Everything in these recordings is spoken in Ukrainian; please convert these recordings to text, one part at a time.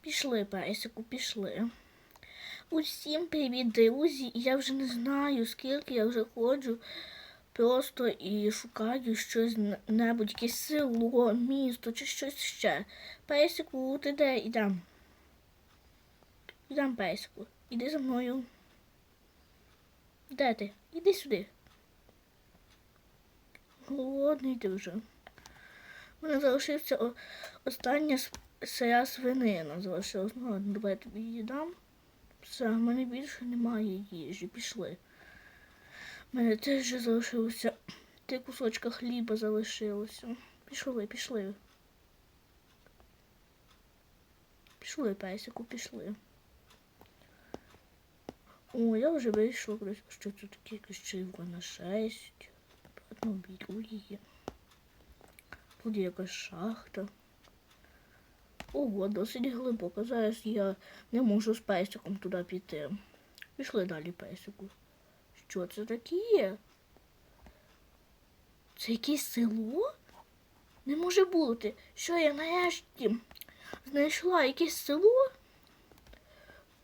Пішли, песику, пішли. Усім привіт, друзі. Я вже не знаю, скільки я вже ходжу. Просто і шукаю щось небудь, якесь село, місто чи щось ще. Песику, ти де? Ідем. Ідем, песику. Іди за мною. Де ти? Іди сюди. Голодний вже. У мене залишився остання с- сира свинина залишилась. Ну давай тобі її дам. Все, в мене більше немає їжі. Пішли. У мене теж залишилося три кусочка хліба залишилося. Пішли, пішли. Пішли, песику, пішли. О, я вже кудись. що це таке якась червона шесть. Одну беру її. Тут є якась шахта. Ого, досить глибоко. Зараз я не можу з песиком туди піти. Пішли далі песику. Що це таке? Це якесь село? Не може бути. Що я нарешті знайшла якесь село?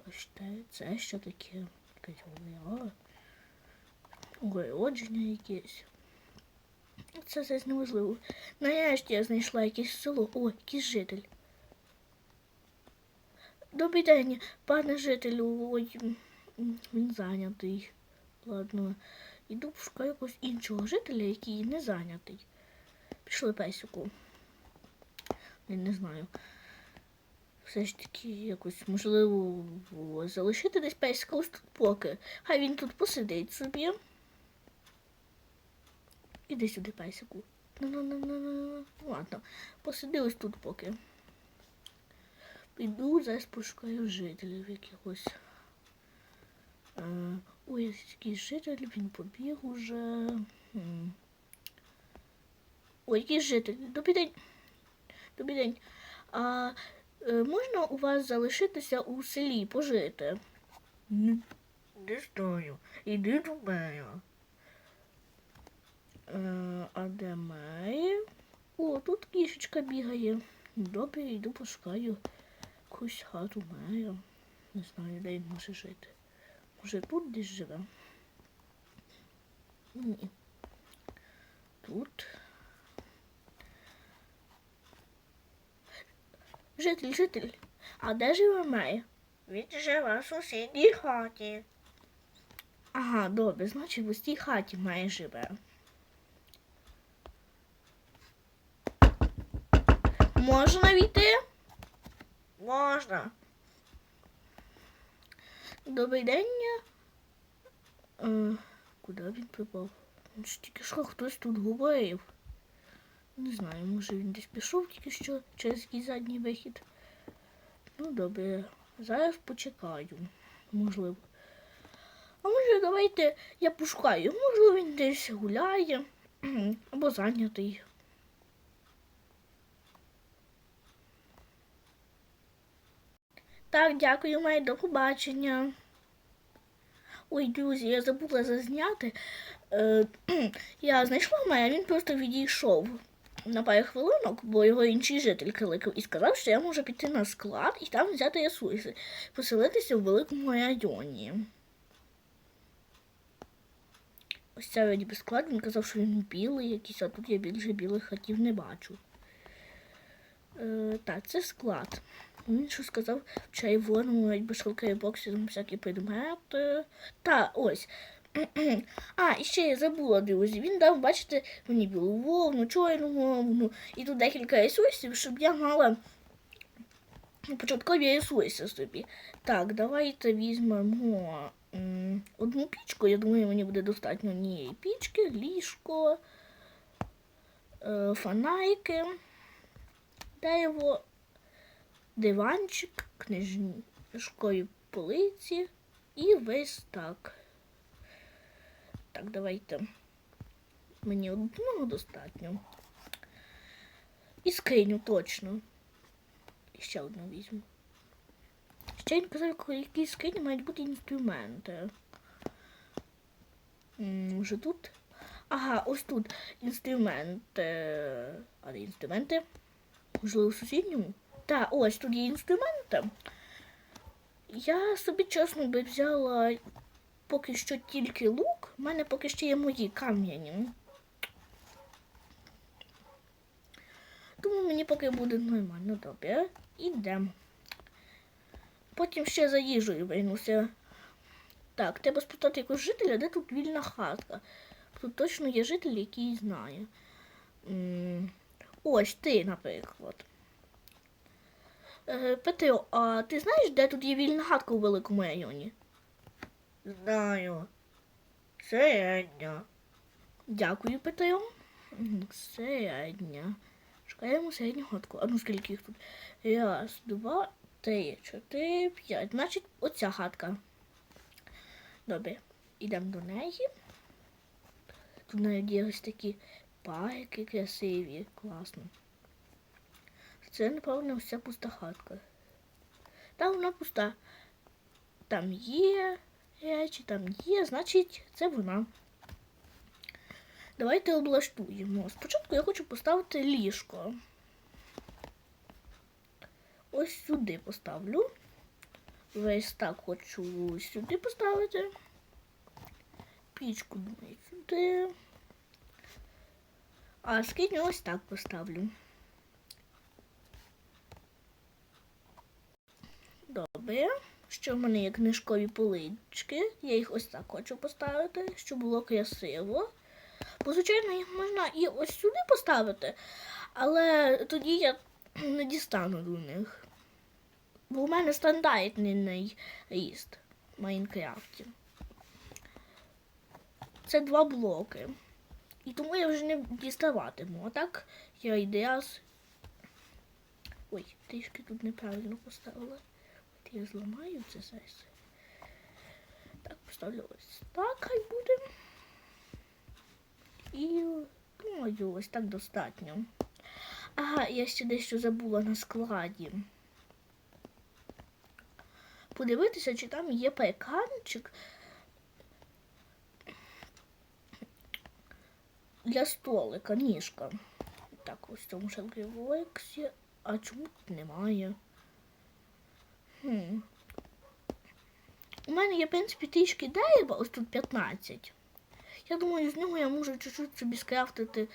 Ось це що таке? Якась. Огородження якесь. Це все неможливо. Нарешті я знайшла якесь село. О, якийсь житель. Добрий день, пане жителю. Ой, він зайнятий. Ладно, іду пошукаю якогось іншого жителя, який не зайнятий. Пішли песику. Я не знаю. Все ж таки якось можливо залишити десь песика ось тут поки. Хай він тут посидить собі. Іди сюди, песику. Ну-ну-ну-ну-ну. Ладно, посиди ось тут поки. Піду, зараз пошукаю жителів якихось. Е, ой, якийсь житель, він побіг уже. Ой, якийсь житель. Добрий день. Добрий день. А е, можна у вас залишитися у селі пожити? Не знаю. Іди до мене. Е, а де Мері? О, тут кішечка бігає. Добре, йду пошукаю якусь хату маю. Не знаю, де він може жити. Може тут десь живе? Ні. Тут. Житель, житель. А де живе Має? Він живе в сусідній хаті. Ага, добре, значить в тій хаті Має живе. Можна війти? Можна. Добрий день. Е, куди він пропав? Він тільки що хтось тут говорив. Не знаю, може він десь пішов тільки що через якийсь задній вихід. Ну, добре, зараз почекаю. Можливо. А може давайте я пошукаю. Можливо, він десь гуляє або зайнятий. Так, дякую, Май, до побачення. Ой, друзі, я забула зазняти. Е, я знайшла Мая, він просто відійшов на пару хвилинок, бо його інший житель кликав і сказав, що я можу піти на склад і там взяти ресурси, поселитися в великому районі. Ось це вроді би склад, він казав, що він білий якийсь, а тут я більше білих хатів не бачу. Е, так, це склад. Він що сказав в червоному якби шелковій боксі там всякі предмети. Та ось. А, і ще я забула, друзі. Він дав, бачите, мені білу вовну, чорну вовну і тут декілька ресурсів, щоб я мала початкові ресурси собі. Так, давайте візьмемо одну пічку. Я думаю, мені буде достатньо однієї пічки, ліжко, е, фонарики, дерево, диванчик, книжкові полиці і весь так. Так, давайте. Мені одного достатньо. І скриню точно. І ще одну візьму. Ще він казав, які скрині мають бути інструменти. Може тут? Ага, ось тут інструменти. А де інструменти? Можливо, в сусідньому? Та ось тут є інструменти. Я собі чесно би взяла поки що тільки лук. У мене поки що є мої кам'яні. Тому мені поки буде нормально добре. Ідемо. Потім ще за їжею вийнуся. Так, треба спитати якогось жителя, де тут вільна хатка. Тут точно є житель, який знає. Ось ти, наприклад. Е, Петро, а ти знаєш, де тут є вільна хатка у великому районі? Знаю. Середня. Дякую, Петро. Середня. Шукаємо середню хатку. А ну скільки їх тут? Раз, два, три, чотири, п'ять. Значить, оця хатка. Добре. Ідемо до неї. Тут навіть є ось такі парки красиві. Класно. Це, напевно, вся пуста хатка. Там вона пуста. Там є речі, там є, значить, це вона. Давайте облаштуємо. Спочатку я хочу поставити ліжко. Ось сюди поставлю. Весь так хочу сюди поставити. Пічку думаю, сюди. А скиню ось так поставлю. Добре. Що в мене є книжкові полички. Я їх ось так хочу поставити, щоб було красиво. Бо, звичайно, їх можна і ось сюди поставити, але тоді я не дістану до них. Бо у мене стандартний ріст в Майнкрафті. Це два блоки. І тому я вже не діставатиму. А так я йде раз. Ой, трішки тут неправильно поставила. Я зламаю це зараз. Так, поставлю ось так, хай буде. І думаю, ось так достатньо. Ага, я ще дещо забула на складі. Подивитися, чи там є парканчик для столика, ніжка. Так, ось в цьому шангрівексі. А чому тут немає? Хм. У мене є, в принципі, трішки дерева, ось тут 15. Я думаю, з нього я можу чуть-чуть собі скрафтити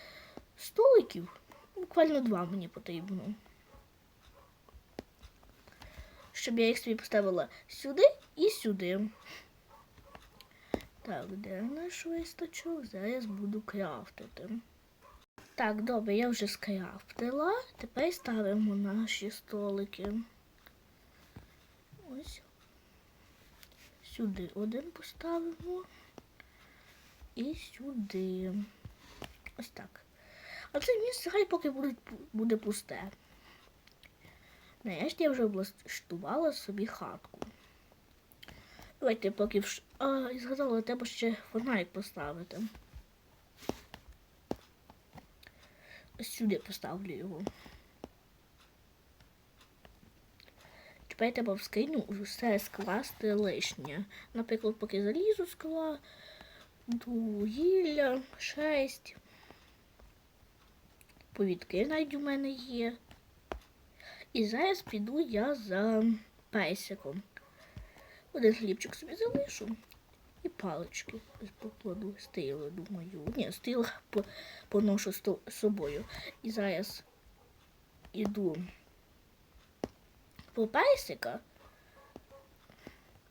столиків. Буквально два мені потрібно. Щоб я їх собі поставила сюди і сюди. Так, де наш вистачок? Зараз буду крафтити. Так, добре, я вже скрафтила. Тепер ставимо наші столики. Ось. Сюди один поставимо і сюди. Ось так. А це місце хай поки буде, буде пусте. Нарешті я вже облаштувала собі хатку. Давайте поки вш... А, і згадала, треба ще фонарик поставити. Ось сюди поставлю його. Тепер треба в скриню все скласти лишнє. Наприклад, поки залізу скла, вугілля, шесть. Повідки навіть у мене є. І зараз піду я за песиком. Один хлібчик собі залишу. І палички покладу стили, думаю. Ні, стил по- поношу з собою. І зараз іду по песика.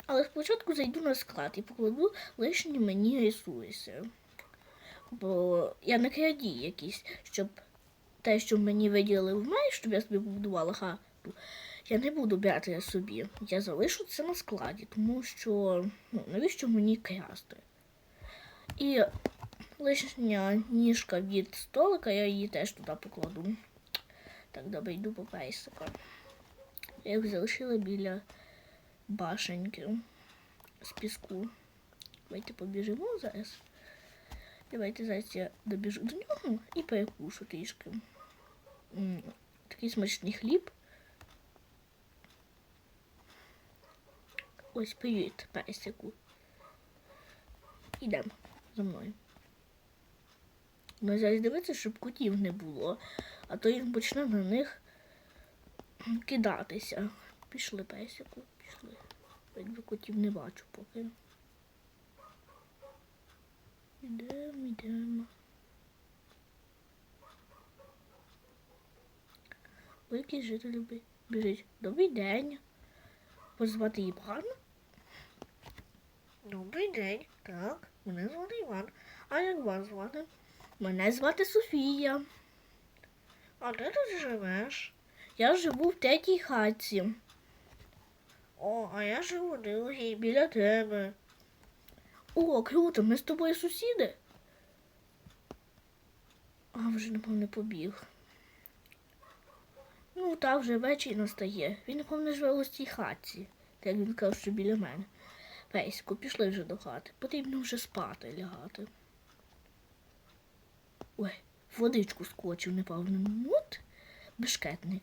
Але спочатку зайду на склад і покладу лишні мені ресурси. Бо я не крадій якийсь, щоб те, що мені виділили в мене, щоб я собі побудувала хату, я не буду брати собі. Я залишу це на складі, тому що ну, навіщо мені красти? І лишня ніжка від столика, я її теж туди покладу. Так, добре, йду по пейсика. Я їх залишила біля башеньки з піску. Давайте побіжимо зараз. Давайте зараз я добіжу до нього і перекушу трішки. Такий смачний хліб. Ось привіт, песику. Ідемо за мною. Ну, зараз дивитися, щоб котів не було, а то він почне на них кидатися. Пішли песику, пішли. Якби котів не бачу поки. Йдемо, йдемо. Великий житель біжить. Добрий день. Вас звати Іван? Добрий день. Так, мене звати Іван. А як вас звати? Мене звати Софія. А де ти живеш? Я живу в третій хатці. О, а я живу в другій, біля тебе. О, круто, ми з тобою сусіди. А, вже, напевне, побіг. Ну, та вже вечір настає. Він, напевне, живе у цій хатці. Так він казав, що біля мене. Пеську, пішли вже до хати. Потрібно вже спати лягати. Ой, водичку скочив, непевно. Ну, От, бешкетник.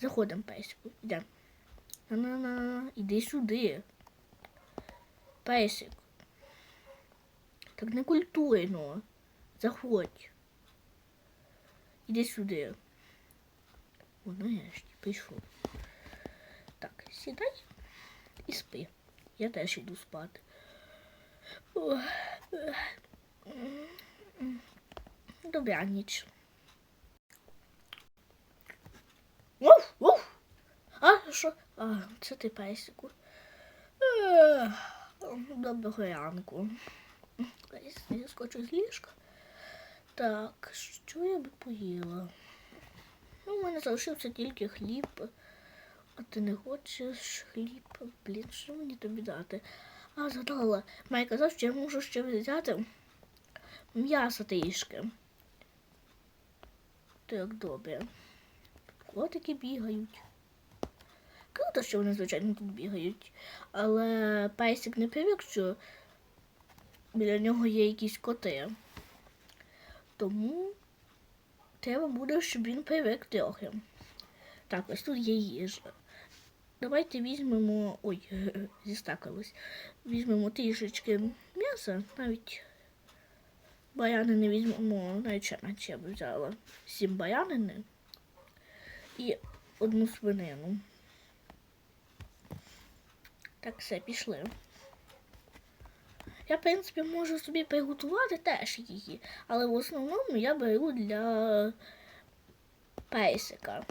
Заходимо, пеську. Йдемо. На-на-на, іди сюди. Песик. Так не культурно. Заходь. Іди сюди. О, нарешті, прийшов. Так, сідай і спи. Я теж йду спати. Ох, ех. Уф, уф. А, що? А, це ти песику. Доброго ранку. Я скочу з ліжка. Так, що я би поїла? Ну, у мене залишився тільки хліб. А ти не хочеш хліб? Блін, що мені тобі дати? А, згадала. Май казав, що я можу ще взяти м'ясо трішки. Так, добре. Котики бігають. Круто, що вони, звичайно, тут бігають. Але песик не привик, що біля нього є якісь коти. Тому треба буде, щоб він привик трохи. Так, ось тут є їжа. Давайте візьмемо. Ой, зістакалось. Візьмемо трішечки м'яса, навіть баянини візьмемо, навіть наче я б взяла сім баянини і одну свинину. Так, все, пішли. Я, в принципі, можу собі приготувати теж її, але в основному я беру для песика.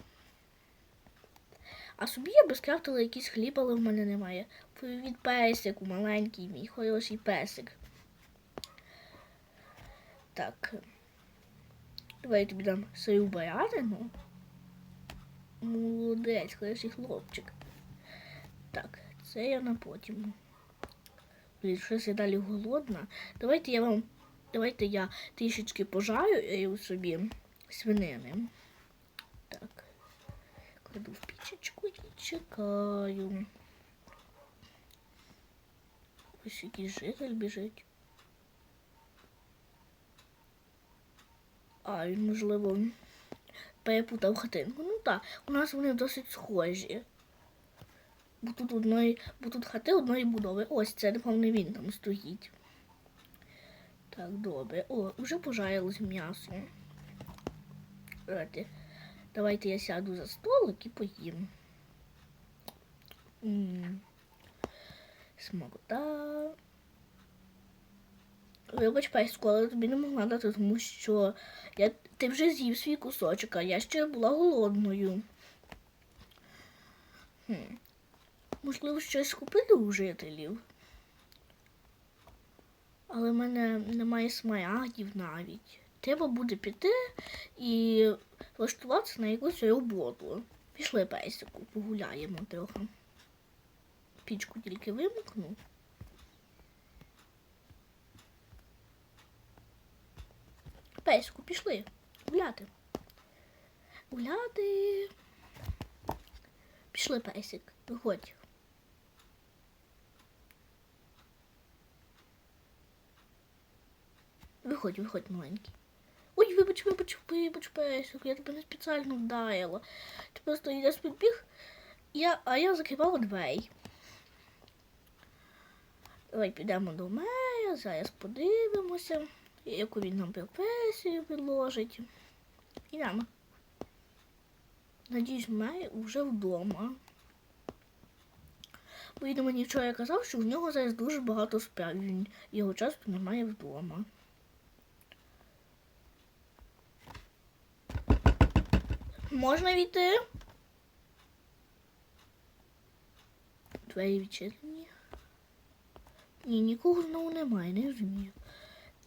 А собі я би скрафтила якийсь хліб, але в мене немає. Привіт песику, маленький мій хороший песик. Так. Давай я тобі дам свою баранину. Молодець, хороший хлопчик. Так, це я на потім. Блін, щось я далі голодна. Давайте я вам. Давайте я трішечки пожарю собі свинини. Так. Кладу в пічечку і чекаю. Ось якийсь житель біжить. А, він, можливо, перепутав хатинку. Ну так, у нас вони досить схожі. Бо тут одної, бо тут хати одної будови. Ось це, напевно, він там стоїть. Так, добре. О, вже пожарилось м'ясо. Давайте, я сяду за столик і поїм. М, Смакота. Вибач, Песько, але тобі не могла дати, тому що я, ти вже з'їв свій кусочок, а я ще була голодною. Хм. Можливо, щось купити у жителів. Але в мене немає смарагдів навіть. Треба буде піти і влаштуватися на якусь роботу. Пішли песику, погуляємо трохи. Пічку тільки вимкну. Пеську, пішли. Гуляти. Гуляти. Пішли, песик, виходь. Виходь, виходь, маленький. Ой, вибач, вибач, вибач, песик, я тебе не спеціально вдарила. Ти просто я підбіг, я, а я закривала двері. Давай підемо до мене, зараз подивимося, яку він нам професію предложить. Ідемо. Надіюсь, має вже вдома. Бо він мені вчора казав, що в нього зараз дуже багато справ. Він його часто немає вдома. Можна війти? Двері відчинені. Ні, нікого знову немає, не розумію.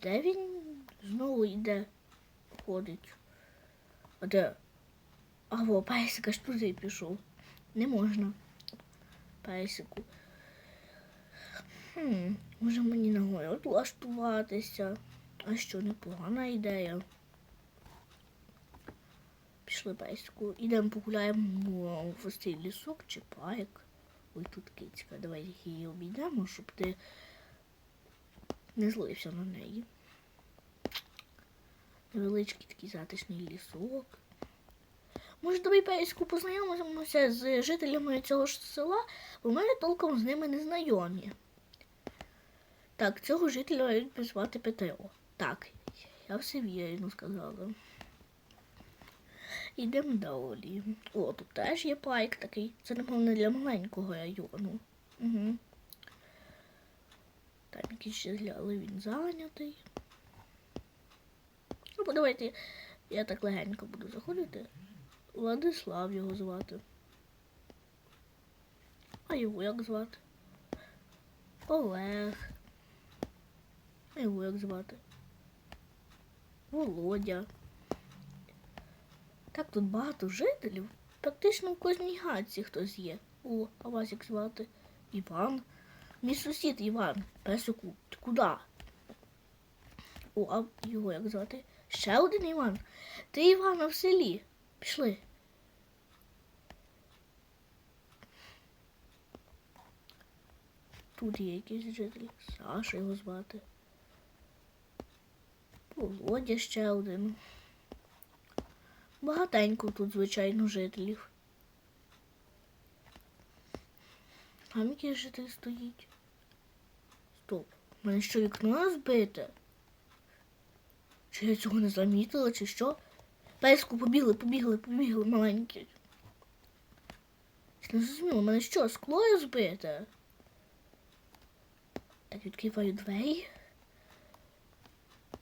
Де він знову йде? Ходить. А де? А во, песика ж туди пішов. Не можна. Песику. Хм, може мені на город влаштуватися. А що, непогана ідея. Пішли песику. Ідемо погуляємо в цей лісок чи парк. Ой, тут кицька. Давай її обійдемо, щоб ти не злився на неї. Невеличкий такий затишний лісок. Може, давай песику познайомимося з жителями цього ж села, бо ми толком з ними не знайомі. Так, цього жителя мають звати Петро. Так, я все вірно сказала. Йдемо далі. О, тут теж є парк такий. Це, напевно, для маленького району. Угу. Там якийсь ще він зайнятий. Ну, давайте я так легенько буду заходити. Владислав його звати. А його як звати? Олег. А його як звати? Володя. Так тут багато жителів. Практично в кожній хатці хтось є. О, а вас як звати? Іван. Мій сусід Іван. Песику, ти куди? О, а його як звати? Ще один Іван. Ти Івана в селі. Пішли. Тут є якийсь житель. Саша його звати. Володя ще один. Багатенько тут, звичайно, жителів. Там який житель стоїть. Стоп. У мене що вікно збите? Чи я цього не замітила, чи що? Песку побігли, побігли, побігли маленькі. Не зрозуміло, мене що, скло збите? Так, відкриваю двері.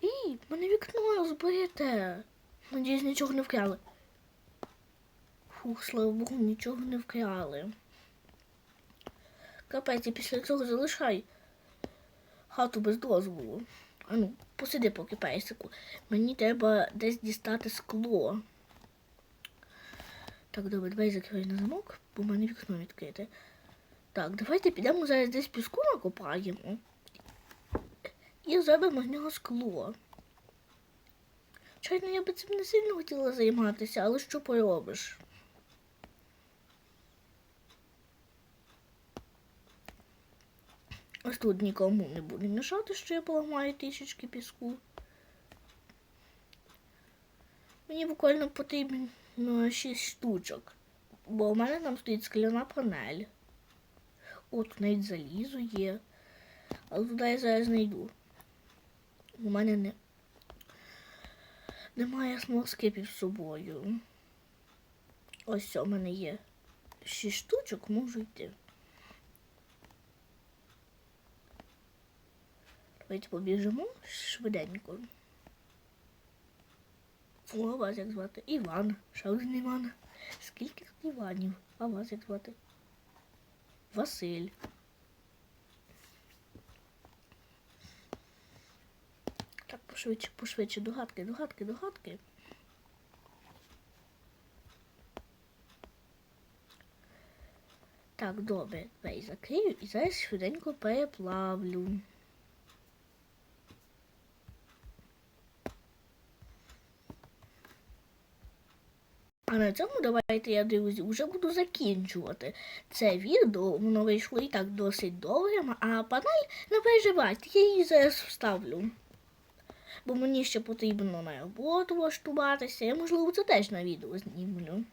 І, мене вікно розбите. Надіюсь, нічого не вкрали. Фух, слава Богу, нічого не вкрали. Капець, і після цього залишай хату без дозволу. А ну, посиди поки песику. Мені треба десь дістати скло. Так, добре, давай закривай на замок, бо в мене вікно відкрите. Так, давайте підемо зараз десь піску накопаємо. І зробимо з нього скло. Чайно, я би цим не сильно хотіла займатися, але що поробиш? Ось тут нікому не буде мішати, що я поламаю тисячки піску. Мені буквально потрібно 6 штучок, бо у мене там стоїть скляна панель. О, тут навіть залізо є. Але туди я зараз не йду. У мене не... немає смолоскипів з собою. Ось у мене є 6 штучок, можу йти. Давайте побіжимо швиденько. О, вас як звати? Іван. Ще один Іван. Скільки тут Іванів? А вас як звати? Василь. Так, пошвидше, пошвидше, догадки, догадки, догадки. Так, добре, давай закрию і зараз швиденько переплавлю. А на цьому давайте я друзі вже буду закінчувати це відео. Воно вийшло і так досить довгим, а панель не переживайте, я її зараз вставлю. Бо мені ще потрібно на роботу влаштуватися, я можливо це теж на відео знімлю.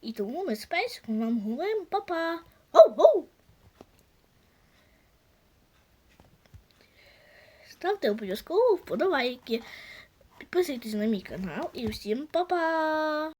І тому ми з песиком вам говоримо па-па. Оу-оу! Ставте обов'язково вподобайки. Підписуйтесь на мій канал і всім па-па!